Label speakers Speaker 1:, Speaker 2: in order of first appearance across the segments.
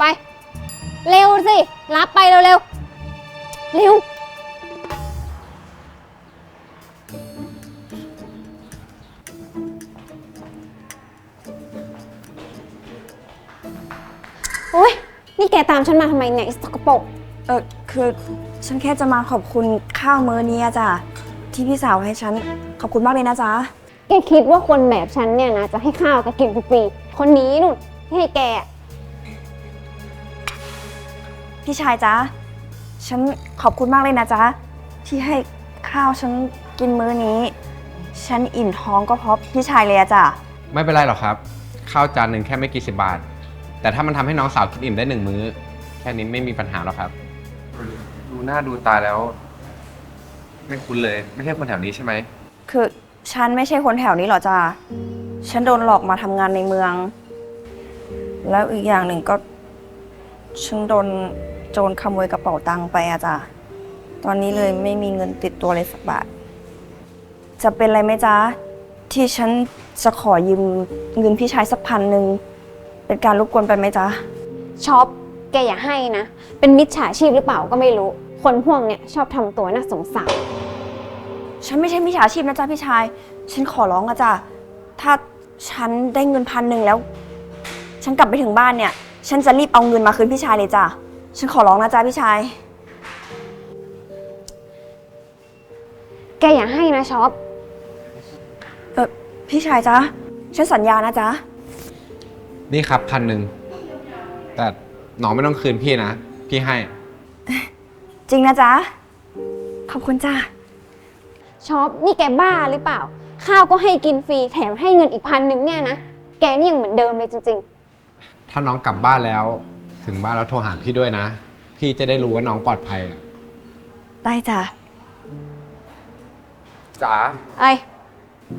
Speaker 1: ไป เร็วสิ รับไปเร็วๆเร็วโอ๊ย นี่แกตามฉันมาทำไมเนี่ยไอ้สกปรก
Speaker 2: เออคือฉันแค่จะมาขอบคุณข้าวมื้อนี้อะจ้ะที่พี่สาวให้ฉันขอบคุณมากเลยนะจ๊ะ
Speaker 1: แกคิดว่าคนแบบฉันเนี่ยนะ จะให้ข้าวแกกินฟรีๆคนนี้นู่นที่ให้แกอะ
Speaker 2: พี่ชายจ๊ะ ฉันขอบคุณมากเลยนะจ๊ะ ที่ให้ข้าวฉันกินมื้อนี้ ฉันอิ่มท้องก็เพราะพี่ชายเลยอะจ้ะ
Speaker 3: ไม่เป็นไรหรอกครับ ข้าวจานหนึ่งแค่ไม่กี่สิบบาท แต่ถ้ามันทำให้น้องสาวกินอิ่มได้หนึ่งมื้อ แค่นี้ไม่มีปัญหาหรอกครับ ดูหน้าดูตาแล้ว ไม่คุ้นเลย ไม่ใช่คนแถวนี้ใช่ไหม
Speaker 2: คือฉันไม่ใช่คนแถวนี้หรอจ้ะ ฉันโดนหลอกมาทำงานในเมือง แล้วอีกอย่างหนึ่งก็ ฉันโดนโจรขโมยกระเป๋าตังค์ไปอะจ้ะ ตอนนี้เลยไม่มีเงินติดตัวเลยสักบาท จะเป็นอะไรไหมจ๊ะ ที่ฉันจะขอยืมเงินพี่ชายสักพันหนึ่ง เป็นการรบกวนไปไหมจ๊ะ
Speaker 1: ช็อปแกอย่าให้นะ เป็นมิจฉาชีพหรือเปล่าก็ไม่รู้ คนพวกเนี่ยชอบทำตัวน่าสงสาร
Speaker 2: ฉันไม่ใช่มิจฉาชีพนะจ๊ะพี่ชาย ฉันขอร้องอะจ้ะ ถ้าฉันได้เงินพันหนึ่งแล้ว ฉันกลับไปถึงบ้านเนี่ย ฉันจะรีบเอาเงินมาคืนพี่ชายเลยจ้ะ ฉันขอร้องนะจ๊ะพี่ชาย
Speaker 1: แกอย่าให้นะช็อป
Speaker 2: เออพี่ชายจ๊ะ ฉันสัญญานะจ๊ะ
Speaker 3: นี่ครับพันหนึ่ง แต่น้องไม่ต้องคืนพี่นะ พี่ให้
Speaker 2: จริงนะจ๊ะ ขอบคุณจ้ะ
Speaker 1: ช็อปนี่แกบ้าหรือเปล่า ข้าวก็ให้กินฟรีแถมให้เงินอีกพันหนึ่งเนี่ยนะ แกนี่ยังเหมือนเดิมเลยจริง
Speaker 3: ถ้าน้องกลับบ้านแล้ว ถึงบ้านแล้วโทรหาพี่ด้วยนะ พี่จะได้รู้ว่าน้องปลอดภัยอะ
Speaker 2: ได้จ้ะ
Speaker 3: จ๋า
Speaker 1: ๆไอ้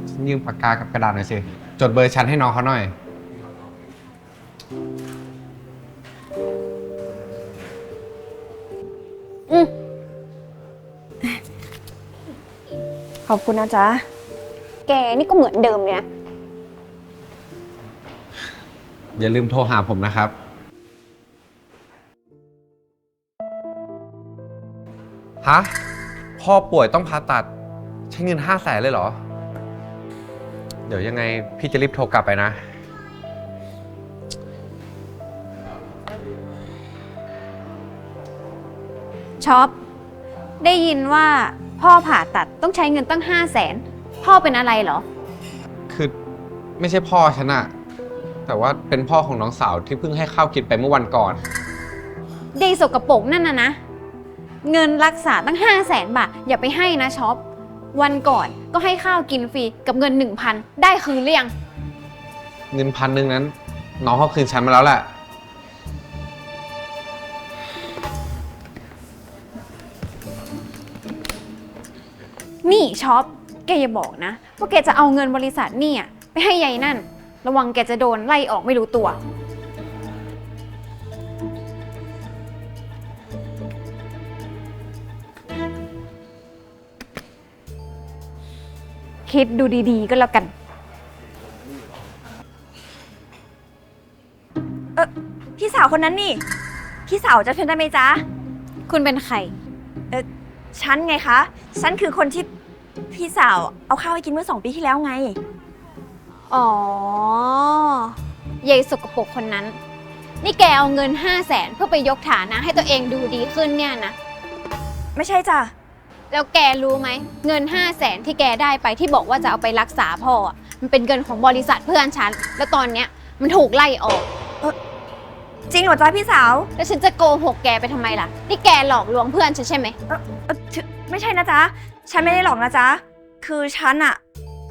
Speaker 3: ฉันยืมปากกากับกระดาษหน่อยสิ จดเบอร์ฉันให้น้องเขาหน่อย
Speaker 1: อืม
Speaker 2: ขอบคุณนะจ๊ะ
Speaker 1: แกนี่ก็เหมือนเดิมเลยนะ
Speaker 3: อย่าลืมโทรหาผมนะครับ ฮะ พ่อป่วยต้องผ่าตัด ใช้เงินห้าแสนเลยเหรอ เดี๋ยวยังไงพี่จะรีบโทรกลับไปนะ
Speaker 1: ช็อป ได้ยินว่าพ่อผ่าตัดต้องใช้เงินตั้งห้าแสนพ่อเป็นอะไรเหรอ
Speaker 3: คือไม่ใช่พ่อฉันอะ แต่ว่าเป็นพ่อของน้องสาวที่เพิ่งให้ข้าวกินไปเมื่อวันก่อน
Speaker 1: เดย์สกปรกนั่นนะนะ เงินรักษาตั้งห้าแสนบาท อย่าไปให้นะช็อป วันก่อนก็ให้ข้าวกินฟรีกับเงินหนึ่งพันได้คืนหรือยัง
Speaker 3: เงินพันหนึ่งนั้น น้องเขาคืนฉันมาแล้วแหละ
Speaker 1: นี่ช็อป แกอย่าบอกนะว่าแกจะเอาเงินบริษัทนี่อะไปให้ยายนั่น ระวังแกจะโดนไล่ออกไม่รู้ตัว คิดดูดีๆ ก็แล้วกัน
Speaker 2: เออพี่สาวคนนั้นนี่ พี่สาวจะเป็นได้ไหมจ๊ะ
Speaker 1: คุณเป็นใคร
Speaker 2: ฉันไงคะ ฉันคือคนที่พี่สาวเอาข้าวให้กินเมื่อสองปีที่แล้วไง
Speaker 1: อ๋อยายสกปรกคนนั้น นี่แกเอาเงินห้าแสนเพื่อไปยกฐานะให้ตัวเองดูดีขึ้นเนี่ยนะ
Speaker 2: ไม่ใช่จ้ะ
Speaker 1: แล้วแกรู้ไหม เงินห้าแสนที่แกได้ไปที่บอกว่าจะเอาไปรักษาพ่ออะมันเป็นเงินของบริษัทเพื่อนฉัน แล้วตอนเนี้ยมันถูกไล่ออก
Speaker 2: จริงเหรอจ๊ะพี่สาว
Speaker 1: แล้วฉันจะโกหกแกไปทำไมล่ะ นี่แกหลอกลวงเพื่อนฉันใช่ไหม
Speaker 2: เอ่อเอ่อถึไม่ใช่นะจ๊ะ ฉันไม่ได้หลอกนะจ๊ะ คือฉันอะ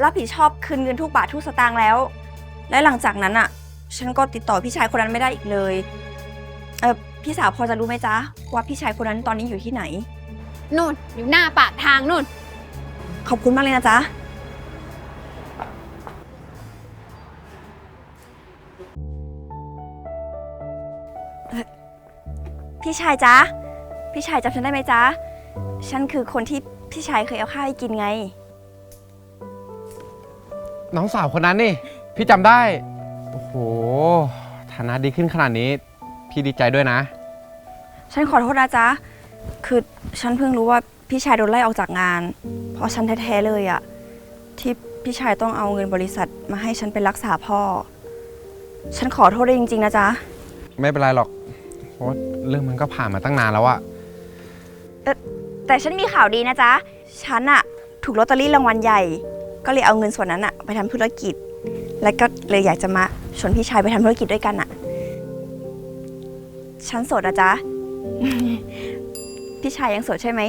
Speaker 2: รับผิดชอบคืนเงินทุกบาททุกสตางค์แล้ว และหลังจากนั้นอะฉันก็ติดต่อพี่ชายคนนั้นไม่ได้อีกเลย เออพี่สาวพอจะรู้ไหมจ๊ะ ว่าพี่ชายคนนั้นตอนนี้อยู่ที่ไหน
Speaker 1: นู่นอยู่หน้าปากทางนู่น
Speaker 2: ขอบคุณมากเลยนะจ๊ะเอ่อพี่ชายจ๊ะ พี่ชายจำฉันได้ไหมจ๊ะ ฉันคือคนที่พี่ชายเคยเอาข้าวให้กินไง
Speaker 3: น้องสาวคนนั้นนี่ พี่จำได้ โอ้โห ฐานะดีขึ้นขนาดนี้ พี่ดีใจด้วยนะ
Speaker 2: ฉันขอโทษนะจ๊ะ คือฉันเพิ่งรู้ว่าพี่ชายโดนไล่ออกจากงาน เพราะฉันแท้ๆเลยอะที่พี่ชายต้องเอาเงินบริษัทมาให้ฉันไปรักษาพ่อ ฉันขอโทษด้วยจริงๆนะจ๊ะ
Speaker 3: ไม่เป็นไรหรอก เพราะว่าเรื่องมันก็ผ่านมาตั้งนานแล้วอะ
Speaker 2: แต่ฉันมีข่าวดีนะจ๊ะ ฉันอะถูกลอตเตอรี่รางวัลใหญ่ ก็เลยเอาเงินส่วนนั้นอะ ไปทำธุรกิจ และก็เลยอยากจะมาชวนพี่ชายไปทำธุรกิจด้วยกันอะฉันโสดนะจ๊ะ พี่ชายยังโสดใช่ไหม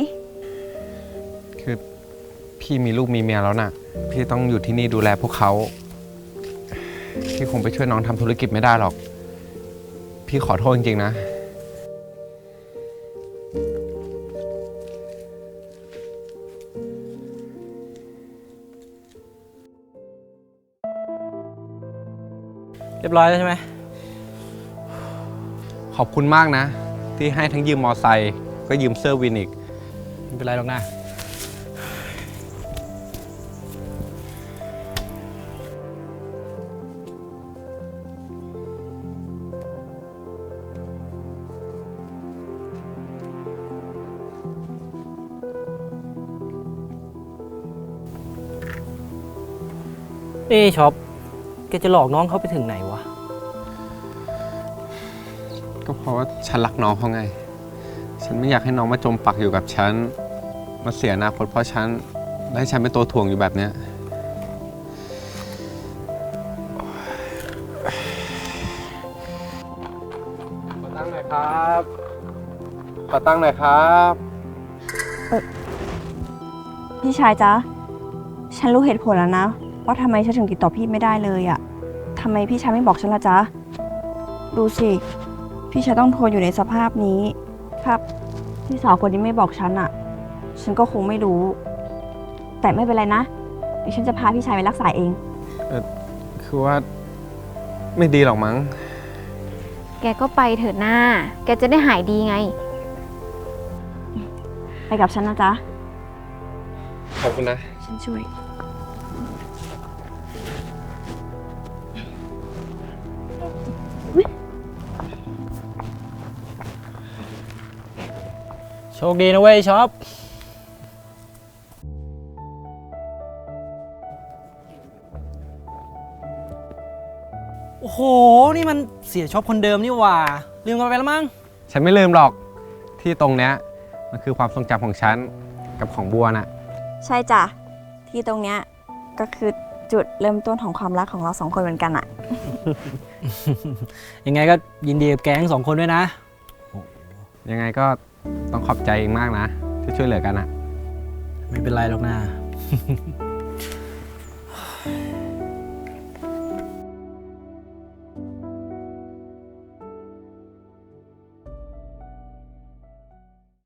Speaker 3: คือพี่มีลูกมีเมียแล้วน่ะ พี่ต้องอยู่ที่นี่ดูแลพวกเขา พี่คงไปช่วยน้องทำธุรกิจไม่ได้หรอก พี่ขอโทษจริงๆนะ
Speaker 4: ยบร้อยแล้วใช่ไหม
Speaker 3: ขอบคุณมากนะ ที่ให้ทั้งยืมมอไซค์ก็ยืมเสื้อวินอีก
Speaker 4: ไม่เป็นไรหรอกนะเอ้ช็อป แกจะหลอกน้องเขาไปถึงไหนวะ
Speaker 3: ก็เพราะว่าฉันรักน้องเขาไง ฉันไม่อยากให้น้องมาจมปักอยู่กับฉัน มาเสียอนาคตเพราะฉันและให้ฉันเป็นตัวถ่วงอยู่แบบเนี้ย ขอตั้งหน่อยครับ ขอตั้งหน่อยครับ
Speaker 2: พี่ชายจ๊ะ ฉันรู้เหตุผลแล้วนะ ว่าทำไมฉันถึงติดต่อพี่ไม่ได้เลยอะทำไมพี่ชายไม่บอกฉันละจ๊ะ ดูสิ พี่ชายต้องทนอยู่ในสภาพนี้ ครับ พี่สาวคนนี้ไม่บอกฉันอะฉันก็คงไม่รู้ แต่ไม่เป็นไรนะเดี๋ยวฉันจะพาพี่ชายไปรักษาเอง
Speaker 3: คือว่าไม่ดีหรอกมั้ง
Speaker 1: แกก็ไปเถอะหน้า แกจะได้หายดีไง
Speaker 2: ไปกับฉันนะจ๊ะ
Speaker 3: ขอบคุณนะ
Speaker 2: ฉันช่วย
Speaker 4: ชคดีนะเว้ยช็อป โอ้โห นี่มันเสียช็อปคนเดิมนี่หว่า ลืมกันไปแล้วมั้ง
Speaker 3: ฉันไม่ลืมหรอกที่ตรงเนี้ยมันคือความทรงจำของฉันกับของบัวน่ะ
Speaker 2: ใช่จ้ะ ที่ตรงเนี้ยก็คือจุดเริ่มต้นของความรักของเราสองคนเหมือนกันอะ
Speaker 4: ยังไงก็ยินดีกับแก๊งสองคนด้วยนะ
Speaker 3: ยังไงก็ ต้องขอบใจเองมากนะที่ช่วยเหลือกันอะ
Speaker 4: ไม่เป็นไรหรอกนะ